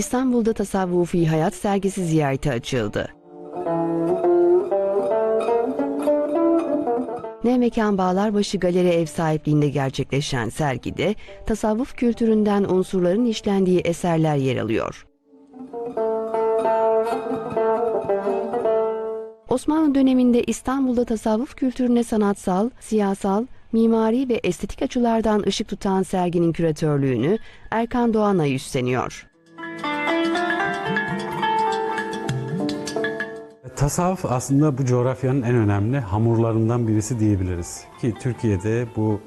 İstanbul'da Tasavvufi Hayat sergisi ziyareti açıldı. Ne Mekan Bağlarbaşı Galeri ev sahipliğinde gerçekleşen sergide tasavvuf kültüründen unsurların işlendiği eserler yer alıyor. Osmanlı döneminde İstanbul'da tasavvuf kültürüne sanatsal, siyasal, mimari ve estetik açılardan ışık tutan serginin küratörlüğünü Erkan Doğanay üstleniyor. Tasavvuf aslında bu coğrafyanın en önemli hamurlarından birisi diyebiliriz. Ki Türkiye'de bu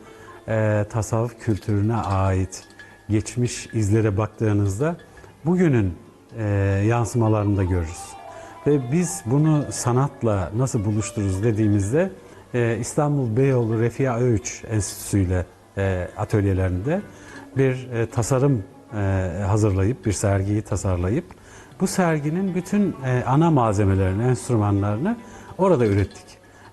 e, tasavvuf kültürüne ait geçmiş izlere baktığınızda bugünün e, yansımalarını da görürüz. Ve biz bunu sanatla nasıl buluştururuz dediğimizde e, İstanbul Beyoğlu Refia Öğüç Enstitüsü ile e, atölyelerinde bir e, tasarım e, hazırlayıp, bir sergiyi tasarlayıp bu serginin bütün e, ana malzemelerini, enstrümanlarını orada ürettik.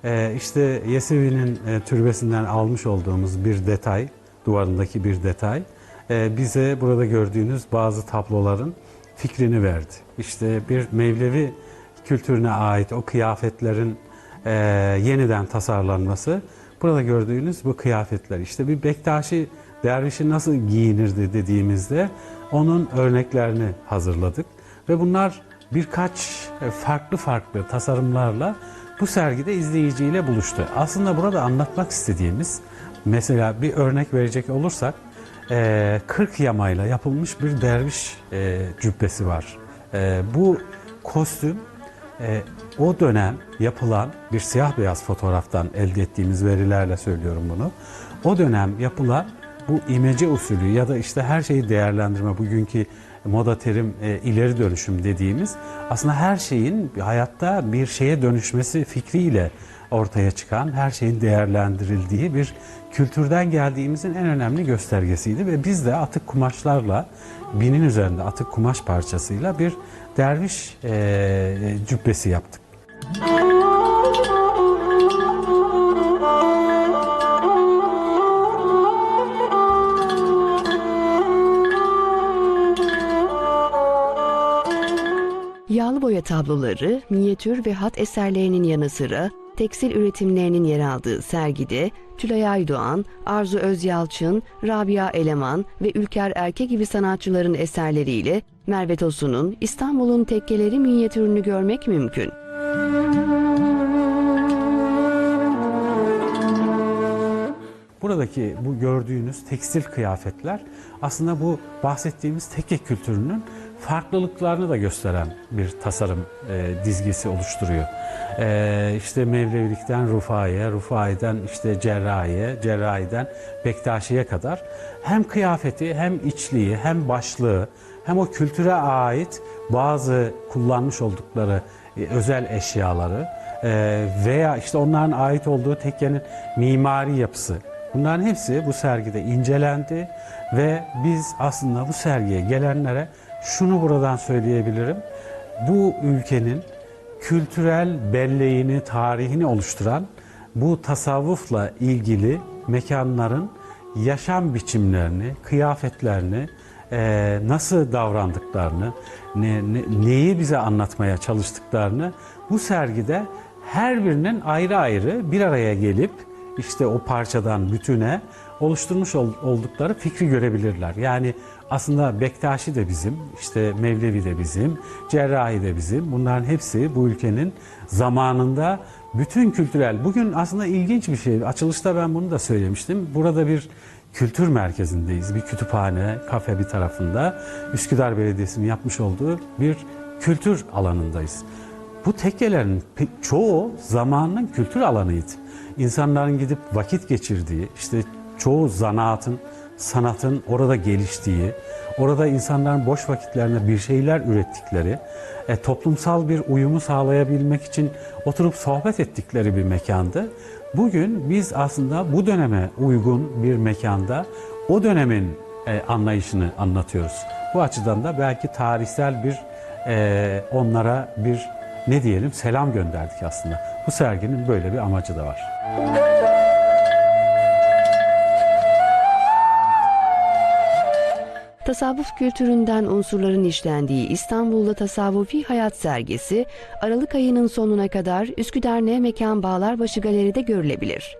E, işte Yesevi'nin e, türbesinden almış olduğumuz bir detay, duvarındaki bir detay e, bize burada gördüğünüz bazı tabloların fikrini verdi. İşte bir Mevlevi kültürüne ait o kıyafetlerin yeniden tasarlanması, burada gördüğünüz bu kıyafetler. İşte bir Bektaşi dervişi nasıl giyinirdi dediğimizde onun örneklerini hazırladık. Ve bunlar birkaç e, farklı farklı tasarımlarla bu sergide izleyiciyle buluştu. Aslında burada anlatmak istediğimiz, mesela bir örnek verecek olursak, e, 40 yamayla yapılmış bir derviş e, cübbesi var. E, bu kostüm e, o dönem yapılan bir siyah beyaz fotoğraftan elde ettiğimiz verilerle söylüyorum bunu. O dönem yapılan bu imece usulü ya da işte her şeyi değerlendirme bugünkü moda terim e, ileri dönüşüm dediğimiz aslında her şeyin hayatta bir şeye dönüşmesi fikriyle ortaya çıkan her şeyin değerlendirildiği bir kültürden geldiğimizin en önemli göstergesiydi ve biz de atık kumaşlarla binin üzerinde atık kumaş parçasıyla bir derviş e, cübbesi yaptık. Yağlı boya tabloları, minyatür ve hat eserlerinin yanı sıra tekstil üretimlerinin yer aldığı sergide Tülay Aydoğan, Arzu Özyalçın, Rabia Eleman ve Ülker Erke gibi sanatçıların eserleriyle Merve Tosun'un İstanbul'un tekkeleri minyatürünü görmek mümkün. Buradaki bu gördüğünüz tekstil kıyafetler aslında bu bahsettiğimiz tekke kültürünün farklılıklarını da gösteren bir tasarım e, dizgesi oluşturuyor. E, işte Mevlevilikten Rufai'ye, Rufai'den işte Cerrahi'ye, Cerrahi'den Bektaşi'ye kadar hem kıyafeti hem içliği hem başlığı hem o kültüre ait bazı kullanmış oldukları e, özel eşyaları e, veya işte onların ait olduğu tekkenin mimari yapısı Bunların hepsi bu sergide incelendi ve biz aslında bu sergiye gelenlere şunu buradan söyleyebilirim. Bu ülkenin kültürel belleğini, tarihini oluşturan bu tasavvufla ilgili mekanların yaşam biçimlerini, kıyafetlerini, eee, nasıl davrandıklarını, ne, ne- neyi bize anlatmaya çalıştıklarını bu sergide her birinin ayrı ayrı bir araya gelip işte o parçadan bütüne oluşturmuş ol- oldukları fikri görebilirler. Yani aslında Bektaşi de bizim, işte Mevlevi de bizim, Cerrahi de bizim. Bunların hepsi bu ülkenin zamanında bütün kültürel, bugün aslında ilginç bir şey. Açılışta ben bunu da söylemiştim. Burada bir kültür merkezindeyiz. Bir kütüphane, kafe bir tarafında. Üsküdar Belediyesi'nin yapmış olduğu bir kültür alanındayız. Bu tekkelerin çoğu zamanının kültür alanıydı. İnsanların gidip vakit geçirdiği, işte çoğu zanaatın, sanatın orada geliştiği, orada insanların boş vakitlerinde bir şeyler ürettikleri, e, toplumsal bir uyumu sağlayabilmek için oturup sohbet ettikleri bir mekandı. Bugün biz aslında bu döneme uygun bir mekanda o dönemin e, anlayışını anlatıyoruz. Bu açıdan da belki tarihsel bir e, onlara bir ne diyelim selam gönderdik aslında. Bu serginin böyle bir amacı da var. Tasavvuf kültüründen unsurların işlendiği İstanbul'da Tasavvufi Hayat sergisi Aralık ayının sonuna kadar Üsküdar Ne Mekan Bağlarbaşı Galeri'de görülebilir.